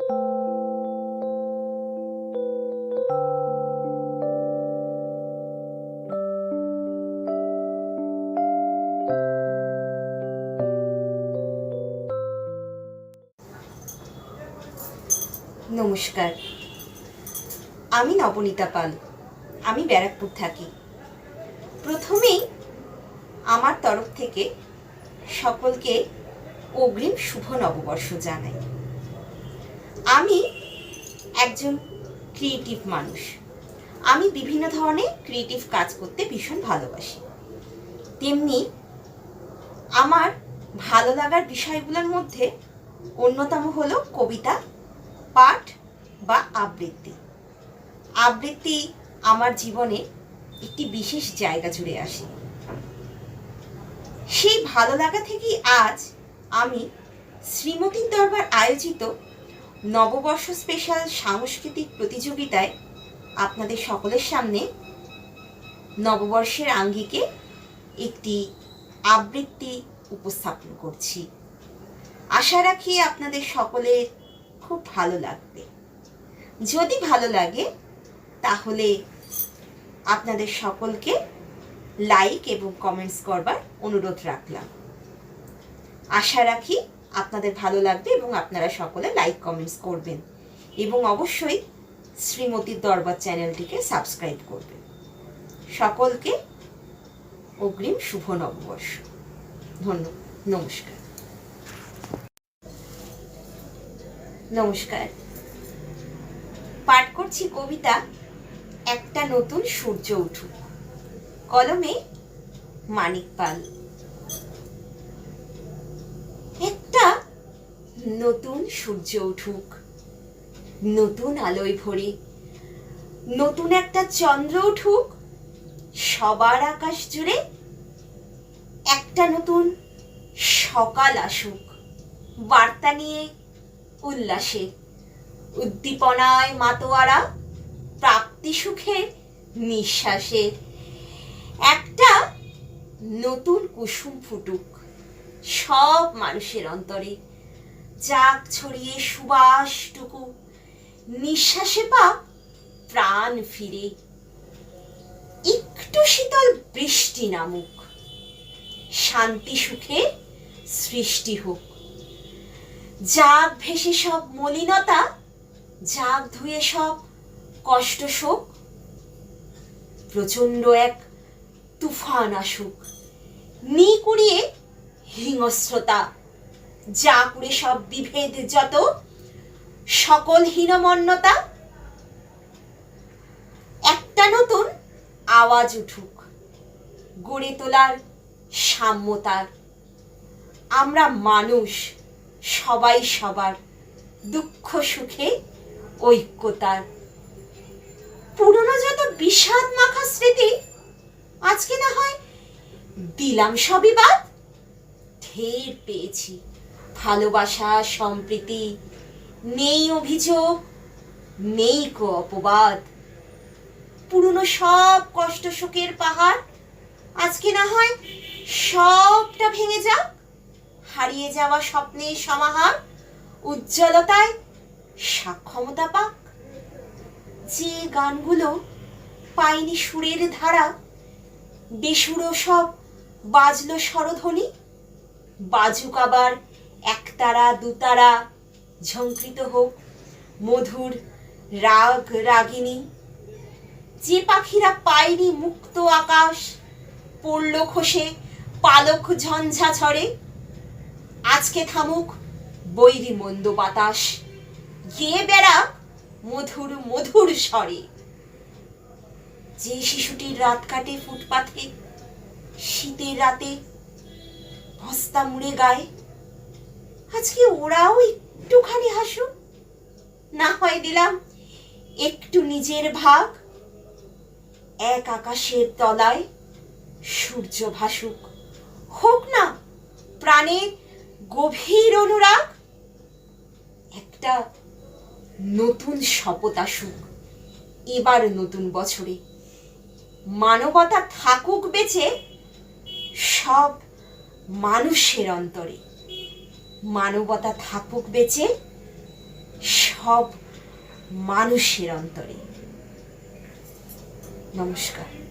নমস্কার। আমি নবনীতা পাল। আমি ব্যারাকপুর থাকি। প্রথমেই আমার তরফ থেকে সকলকে অগ্রিম শুভ নববর্ষ জানাই। আমি একজন ক্রিয়েটিভ মানুষ। আমি বিভিন্ন ধরনের ক্রিয়েটিভ কাজ করতে ভীষণ ভালোবাসি। তেমনি আমার ভালো লাগার বিষয়গুলোর মধ্যে অন্যতম হলো কবিতা, পাঠ বা আবৃত্তি। আবৃত্তি আমার জীবনে একটি বিশেষ জায়গা জুড়ে আসে। সেই ভালো লাগা থেকেই আজ আমি শ্রীমতীর দরবার আয়োজিত নববর্ষ স্পেশাল সাংস্কৃতিক প্রতিযোগিতায় আপনাদের সকলের সামনে নববর্ষের আঙ্গিকে একটি আবৃত্তি উপস্থাপন করছি। আশা রাখি আপনাদের সকলের খুব ভালো লাগবে। যদি ভালো লাগে, তাহলে আপনাদের সকলকে লাইক এবং কমেন্টস করবার অনুরোধ রাখলাম। আশা রাখি আপনাদের ভালো লাগবে এবং আপনারা সকলে লাইক কমেন্টস করবেন। এবং অবশ্যই শ্রীমতীর দরবার চ্যানেলটিকে সাবস্ক্রাইব করবেন। সকলকে অগ্রিম শুভ নববর্ষ। ধন্যবাদ নমস্কার। নমস্কার। পাঠ করছি কবিতা, একটা নতুন সূর্য উঠুক। কলমে মানিক পাল একটা নতুন সূর্য উঠুক, নতুন আলোয় ভরে, নতুন একটা চন্দ্র উঠুক, সবার আকাশ জুড়ে একটা নতুন সকাল আসুক। বার্তা নিয়ে উল্লাসে, উদ্দীপনায় মাতোয়ারা, প্রাপ্তি সুখে, নিঃশ্বাসে একটা নতুন কুসুম ফুটুক, সব মানুষের অন্তরে। যাক ছড়িয়ে সুবাসটুকু। নিঃশ্বাসে পাক প্রাণ ফিরে। একটু শীতল বৃষ্টি নামুক। শান্তি সুখে সৃষ্টি হোক। যাক ভেসে সব মলিনতা যাক ধুয়ে সব কষ্ট শোক। প্রচণ্ড এক তুফান আসুক। নি কুড়িয়ে হিংস্রতা। যা কুড়ে সব বিভেদ যত, সকল হীনমন্যতা, একটা নতুন আওয়াজ উঠুক, গড়ে তোলার সাম্যতার। আমরা মানুষ, সবাই সবার দুঃখ, সুখে, ঐক্যতার। পুরনো যত বিষাদ, মাখা স্মৃতি, আজকে না হয় দিলাম সবই বাদ, ঢের পেয়েছি। ভালোবাসা, সম্প্রীতি, নেই অভিযোগ, নেই কো অপবাদ। পুরনো সব কষ্ট সুখের পাহাড়, আজকে না হয় সবটা ভেঙে যাক। হারিয়ে যাওয়া স্বপ্নের সমাহার, উজ্জ্বলতায় সক্ষমতা পাক। যে গানগুলো পায়নি সুরের ধারা, বেসুরো সব বাজলো স্বরধ্বনি, বাজুক আবার একতারা, দুতারা ঝঙ্কৃত হোক, মধুর রাগ রাগিনী। যে পাখিরা পায়নি মুক্ত আকাশ, পড়ল খসে, পালক ঝঞ্ঝা ঝরে। আজকে থামুক বৈরি মন্দ বাতাস, গেয়ে বেড়াক মধুর মধুর স্বরে। যে শিশুটির রাত কাটে ফুটপাথে, শীতের রাতে ভস্তা মুড়ে গায়ে আজকে ওরাও একটুখানি হাসুক। না হয় দিলাম একটু নিজের ভাগ, এক আকাশের তলায় সূর্য ভাসুক। হোক না, প্রাণের গভীর অনুরাগ, একটা নতুন শপথ আসুক। এবার নতুন বছরে মানবতা থাকুক বেঁচে, সব মানুষের অন্তরে। মানবতা থাকুক বেঁচে সব মানুষের অন্তরে। নমস্কার।